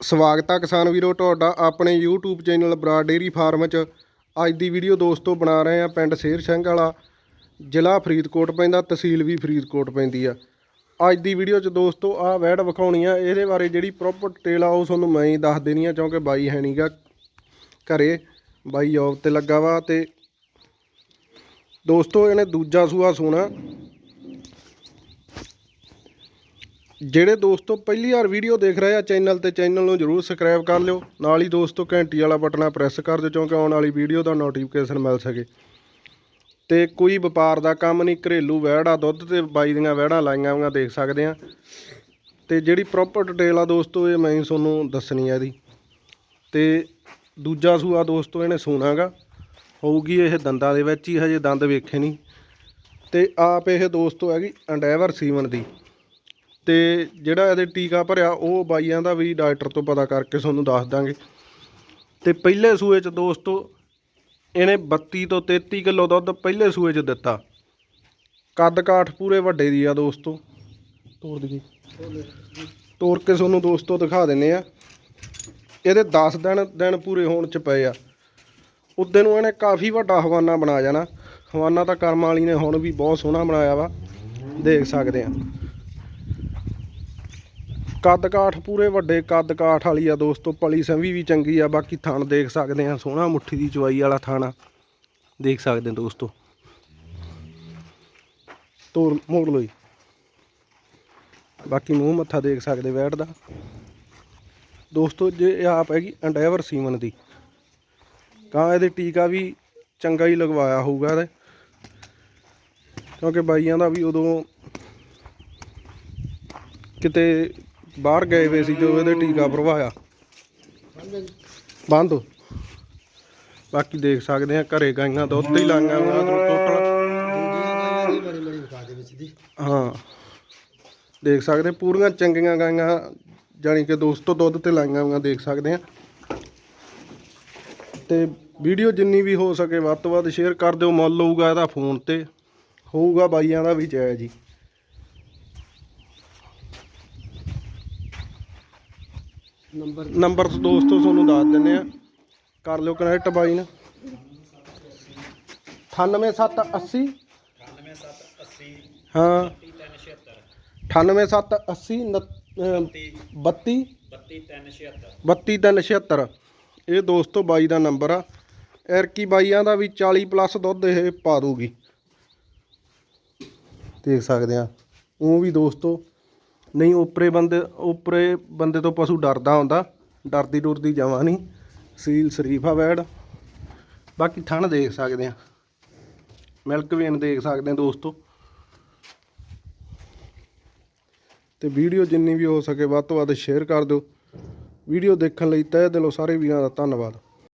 ਸਵਾਗਤ ਆ ਕਿਸਾਨ ਵੀਰੋ, ਤੁਹਾਡਾ ਆਪਣੇ YouTube channel Brar dairy farm 'ਚ। ਅੱਜ ਦੀ ਵੀਡੀਓ ਦੋਸਤੋ ਬਣਾ ਰਹੇ ਆ ਪਿੰਡ ਸ਼ੇਰ ਸਿੰਘ ਵਾਲਾ, ਜ਼ਿਲ੍ਹਾ ਫਰੀਦਕੋਟ ਪੈਂਦਾ, ਤਹਿਸੀਲ ਵੀ ਫਰੀਦਕੋਟ ਪੈਂਦੀ ਆ। ਅੱਜ ਦੀ ਵੀਡੀਓ 'ਚ ਦੋਸਤੋ ਆਹ ਵੈੜ ਵਿਖਾਉਣੀ ਆ, ਇਹਦੇ ਬਾਰੇ ਜਿਹੜੀ ਪ੍ਰੋਪਰ ਡਿਟੇਲ ਆ ਉਹ ਤੁਹਾਨੂੰ ਮੈਂ ਹੀ ਦੱਸ ਦੇਣੀ ਆ, ਕਿਉਂਕਿ ਬਾਈ ਹੈ ਨਹੀਂਗਾ ਘਰੇ, ਬਾਈ ਜੌਬ ਤੇ ਲੱਗਾ ਵਾ ਤੇ ਦੋਸਤੋ ਇਹਨੇ ਦੂਜਾ ਸੂਆ ਸੋਣਾ। ਜਿਹੜੇ ਦੋਸਤੋ ਪਹਿਲੀ ਵਾਰ ਵੀਡੀਓ ਦੇਖ ਰਹੇ ਆ ਚੈਨਲ ਤੇ ਚੈਨਲ ਨੂੰ ਜਰੂਰ ਸਬਸਕ੍ਰਾਈਬ ਕਰ ਲਿਓ। ਨਾਲ ਹੀ ਦੋਸਤੋ ਘੰਟੀ ਵਾਲਾ ਬਟਨਾ ਆ ਪ੍ਰੈਸ ਕਰ ਦਿਓ, ਕਿਉਂਕਿ ਆਉਣ ਵਾਲੀ ਵੀਡੀਓ ਦਾ ਨੋਟੀਫਿਕੇਸ਼ਨ ਮਿਲ ਸਕੇ। ਤੇ ਕੋਈ ਵਪਾਰ ਦਾ ਕੰਮ ਨਹੀਂ, ਘਰੇਲੂ ਵਹਿੜ ਆ, ਦੁੱਧ ਤੇ ਬਾਈ ਦੀਆਂ ਵਹਿੜਾਂ ਲਾਈਆਂ ਹੋਈਆਂ ਦੇਖ ਸਕਦੇ ਆ। ਤੇ ਜਿਹੜੀ ਪ੍ਰੋਪਰ ਡਿਟੇਲ ਆ ਦੋਸਤੋ, ਇਹ ਮੈਂ ਤੁਹਾਨੂੰ ਦੱਸਣੀ ਆ ਇਹਦੀ। ਤੇ ਦੂਜਾ ਸੂਆ ਦੋਸਤੋ, ਇਹਨੇ ਸੋਨਾਗਾ। ਹੋਊਗੀ ਇਹ ਦੰਦਾਂ ਦੇ ਵਿੱਚ ਹੀ, ਹਜੇ ਦੰਦ ਵੇਖੇ ਨਹੀਂ। ਤੇ ਆਪ ਇਹ ਦੋਸਤੋ ਹੈਗੀ ਅੰਡੈਵਰ ਸੀਵਨ ਦੀ। ਤੇ ਜਿਹੜਾ ਇਹਦੇ ਟੀਕਾ ਭਰਿਆ ਉਹ ਬਾਈਆਂ ਦਾ ਵੀ ਡਾਕਟਰ ਤੋਂ ਪਤਾ ਕਰਕੇ ਤੁਹਾਨੂੰ ਦੱਸ ਦਾਂਗੇ। ਤੇ ਪਹਿਲੇ ਸੂਏ 'ਚ ਦੋਸਤੋ ਇਹਨੇ 32 ਤੋਂ 33 ਕਿਲੋ ਦੁੱਧ ਪਹਿਲੇ ਸੂਏ 'ਚ ਦਿੱਤਾ। ਕੱਦ ਕਾਠ ਪੂਰੇ ਵੱਡੇ ਦੀ ਆ ਦੋਸਤੋ। ਤੋੜ ਦੀ ਤੋੜ ਕੇ ਤੁਹਾਨੂੰ ਦੋਸਤੋ ਦਿਖਾ ਦਿੰਨੇ ਆ। ਇਹਦੇ 10 ਦਿਨ ਦਿਨ ਪੂਰੇ ਹੋਣ 'ਚ ਪਏ ਆ। ਉਦੋਂ ਨੂੰ ਇਹਨੇ ਕਾਫੀ ਵੱਡਾ ਹਵਾਨਾ ਬਣਾ ਜਾਣਾ। ਹਵਾਨਾ ਤਾਂ ਕਰਮ ਵਾਲੀ ਨੇ ਹੁਣ ਵੀ ਬਹੁਤ ਸੋਹਣਾ ਬਣਾਇਆ ਵਾ। ਦੇਖ ਸਕਦੇ ਆ। ਕੱਦ ਕਾਠ ਪੂਰੇ ਵੱਡੇ ਕੱਦ ਕਾਠ ਵਾਲੀ ਆ ਦੋਸਤੋ, ਪਲੀ ਸੰਵੀ ਵੀ ਚੰਗੀ ਆ, ਬਾਕੀ ਥਣ ਦੇਖ ਸਕਦੇ ਆ, ਸੋਹਣਾ ਮੁੱਠੀ ਦੀ ਚਵਾਈ ਵਾਲਾ ਥਾਣਾ ਦੇਖ ਸਕਦੇ ਆ ਦੋਸਤੋ। ਤੋੜ ਮੋੜ ਲੋ ਜੀ। ਬਾਕੀ ਮੂੰਹ ਮੱਥਾ ਦੇਖ ਸਕਦੇ ਵੈਟ ਦਾ ਦੋਸਤੋ, ਜੇ ਇਹ ਆਪ ਹੈਗੀ ਅੰਡੈਵਰ ਸੀਮਨ ਦੀ ਕਾਂ ਇਹਦੇ ਟੀਕਾ ਵੀ ਚੰਗਾ ਹੀ ਲਗਵਾਇਆ ਹੋਊਗਾ ਇਹਦੇ। ਕਿਉਂਕਿ ਬਾਈਆਂ ਦਾ ਵੀ ਉਦੋਂ ਕਿਤੇ ਬਾਹਰ ਗਏ ਹੋਏ ਸੀ ਜੋ ਇਹਦੇ ਟੀਕਾ ਭਰਵਾਇਆ। ਬੰਦ। ਬਾਕੀ ਦੇਖ ਸਕਦੇ ਆ ਘਰੇ ਗਾਈਆਂ ਦੁੱਧ ਹੀ ਲਾਈਆਂ ਹੋਈਆਂ ਟੋਟਲ। ਹਾਂ। ਦੇਖ ਸਕਦੇ ਪੂਰੀਆਂ ਚੰਗੀਆਂ ਗਾਈਆਂ, ਜਾਣੀ ਕਿ ਦੋਸਤੋ ਦੁੱਧ ਤੇ ਲਾਈਆਂ ਹੋਈਆਂ ਦੇਖ ਸਕਦੇ ਆ ਤੇ ਵੀਡੀਓ ਜਿੰਨੀ ਵੀ ਹੋ ਸਕੇ ਵੱਧ ਤੋਂ ਵੱਧ ਸ਼ੇਅਰ ਕਰ ਦਿਓ, ਮੁੱਲ ਹੋਊਗਾ ਇਹਦਾ ਫੋਨ ਤੇ। ਹੋਊਗਾ ਬਾਈਆਂ ਦਾ ਵੀ ਜਾਇਜ਼ ਜੀ ਨੰਬਰ ਨੰਬਰ ਤੋਂ ਦੋਸਤੋ ਤੁਹਾਨੂੰ ਦੱਸ ਦਿੰਨੇ ਆ ਕਰ ਲਿਓ ਕਨੈਕਟ ਬਾਈ ਨਾਲ 98780 ਹਾਂ। 98780 32 376 ਇਹ ਦੋਸਤੋ ਬਾਈ ਦਾ ਨੰਬਰ ਆ। ਐਰਕੀ ਬਾਈਆਂ ਦਾ ਵੀ 40 ਪਲੱਸ ਦੁੱਧ ਇਹ ਪਾ ਦੂਗੀ। ਦੇਖ ਸਕਦੇ ਆ ਉਹ ਵੀ ਦੋਸਤੋ ਨਹੀਂ, ਉਪਰੇ ਬੰਦੇ ਉਪਰੇ ਬੰਦੇ ਤੋਂ ਪਸ਼ੂ ਡਰਦਾ ਹੁੰਦਾ। ਡਰਦੀ ਡੁਰਦੀ ਜਾਵਾਂ ਨਹੀਂ। ਸੀਲ ਸ਼ਰੀਫਾ ਵੈੜ। ਬਾਕੀ ਥਣ ਦੇਖ ਸਕਦੇ ਆ। ਮਿਲਕ ਵੇਨ ਦੇਖ ਸਕਦੇ ਆ ਦੋਸਤੋ। ਤੇ ਵੀਡੀਓ ਜਿੰਨੀ ਵੀ ਹੋ ਸਕੇ ਵੱਧ ਤੋਂ ਵੱਧ ਸ਼ੇਅਰ ਕਰ ਦਿਓ। ਵੀਡੀਓ ਦੇਖਣ ਲਈ ਤਹਿ ਦਿਲੋਂ ਸਾਰੇ ਵੀਰਾਂ ਦਾ ਧੰਨਵਾਦ।